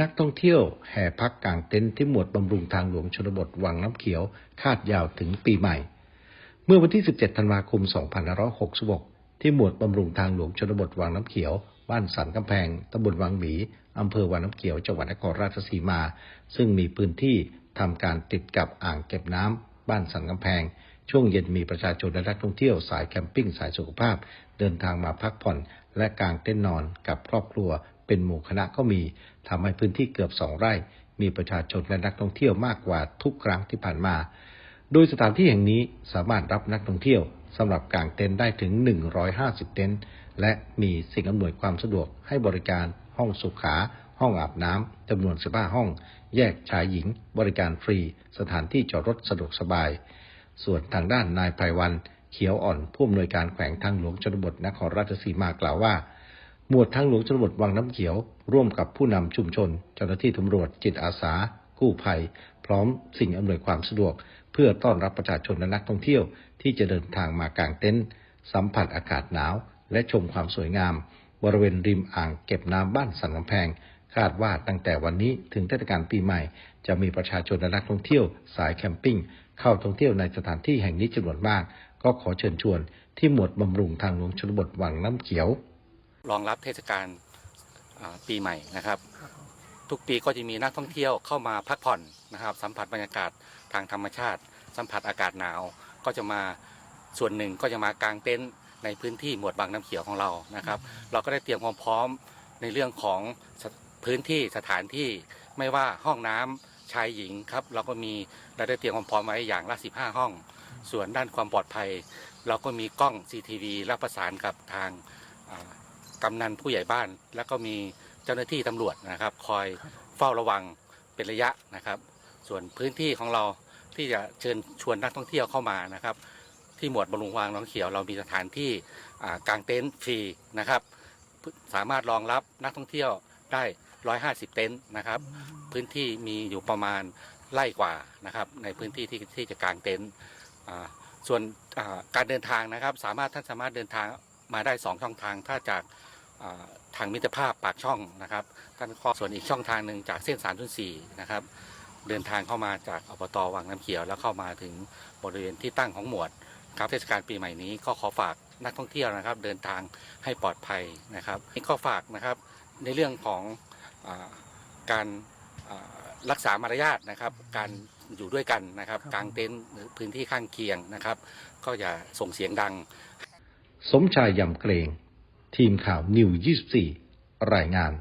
นักท่องเที่ยวแห่พักกลางเต็นท์ที่หมวดบำรุงทางหลวงชนบทวังน้ำเขียว คาดยาวถึงปีใหม่ เมื่อวันที่ 17 ธันวาคม 2566 ที่หมวดบำรุงทางหลวงชนบทวังน้ำเขียว บ้านสันกำแพงตำบลวังหมีอำเภอวังน้ำเขียว จังหวัดนครราชสีมา ซึ่งมีพื้นที่ทำการติดกับอ่างเก็บน้ำบ้านสันกำแพง ช่วงเย็นมีประชาชนและนักท่องเที่ยวสายแคมปิ้งสายสุขภาพ เดินทางมาพักผ่อน และกางเต้นนอนกับครอบครัว เป็นหมู่คณะก็มีทำให้พื้นที่เกือบสองไร่ มีประชาชนและนักท่องเที่ยวมากกว่าทุกครั้งที่ผ่านมา โดยสถานที่แห่งนี้สามารถรับนักท่องเที่ยวสำหรับกางเต็นท์ได้ถึง 150 เต็นท์และมีสิ่งอำนวยความสะดวกให้บริการห้องสุขา ห้องอาบน้ำจำนวน 15 ห้อง แยกชายหญิง บริการฟรี สถานที่จอดรถสะดวกสบาย ส่วนทางด้านนายไพรวัน เขียวอ่อนผู้อำนวยการแขวงทางหลวงชนบทนครราชสีมากล่าวว่า หมวดทางหลวงชนบทวังน้ำเขียว ร่วมกับผู้นำชุมชน เจ้าหน้าที่ตำรวจจิตอาสากู้ภัย พร้อมสิ่งอำนวยความสะดวก เพื่อต้อนรับประชาชนและนักท่องเที่ยว ที่จะเดินทางมากางเต็นท์สัมผัสอากาศหนาว และชมความสวยงาม บริเวณริมอ่างเก็บน้ำบ้านสันกำแพง คาดว่าตั้งแต่วันนี้ถึงเทศกาลปีใหม่ จะมีประชาชนและนักท่องเที่ยว สายแคมปิ้งเข้าท่องเที่ยวในสถานที่แห่งนี้จำนวนมาก ก็ขอเชิญชวนที่หมวดบำรุงทางหลวงชนบทวังน้ำเขียว รองรับเทศกาลปีใหม่นะครับ ทุกปีก็จะมีนักท่องเที่ยวเข้ามาพักผ่อนนะครับ สัมผัสบรรยากาศทางธรรมชาติ สัมผัสอากาศหนาวก็จะมาส่วนหนึ่งก็จะมากางเต็นท์ในพื้นที่หมวดบางน้ำเขียวของเรานะครับ เราก็ได้เตรียมความพร้อมในเรื่องของพื้นที่สถานที่ไม่ว่าห้องน้ำชายหญิงครับ เราก็มีเราได้เตรียมความพร้อมไว้อย่างละ 15 ห้อง ส่วนด้านความปลอดภัย เราก็มีกล้อง CCTV และประสานกับทางกำนันผู้ใหญ่บ้าน แล้วก็มีเจ้าหน้าที่ตำรวจนะครับ คอยเฝ้าระวังเป็นระยะนะครับ ส่วนพื้นที่ของเราที่จะเชิญชวนนักท่องเที่ยวเข้ามานะครับ ที่หมวดบำรุงวางน้องเขียวเรามีสถานที่กางเต็นท์ฟรีนะครับ สามารถรองรับนักท่องเที่ยวได้ 150 เต็นท์นะครับ พื้นที่มีอยู่ประมาณไร่กว่านะครับ ในพื้นที่ที่ที่จะกางเต็นท์ ส่วนการเดินทางนะครับ สามารถท่านสามารถเดินทางมาได้ 2 ช่องทาง ถ้าจากทางมิตรภาพปากช่องนะครับท่านก็ส่วนอีกช่องทางหนึ่งจากเส้น304นะครับ เดินทางเข้ามาจากอบตวังน้ำเขียว แล้วเข้ามาถึงบริเวณที่ตั้งของหมวดครับเทศกาลปีใหม่นี้ก็ขอฝากนักท่องเที่ยวนะครับ เดินทางให้ปลอดภัยนะครับนี่ก็ฝากนะครับในเรื่องของอการ รักษามารยาทนะครับ การอยู่ด้วยกันนะครับครับกลางเต็นท์หรือพื้นที่ข้างเคียงนะครับ ก็อย่าส่งเสียงดัง สมชายยำเกรง ทีมข่าวนิว 24 รายงาน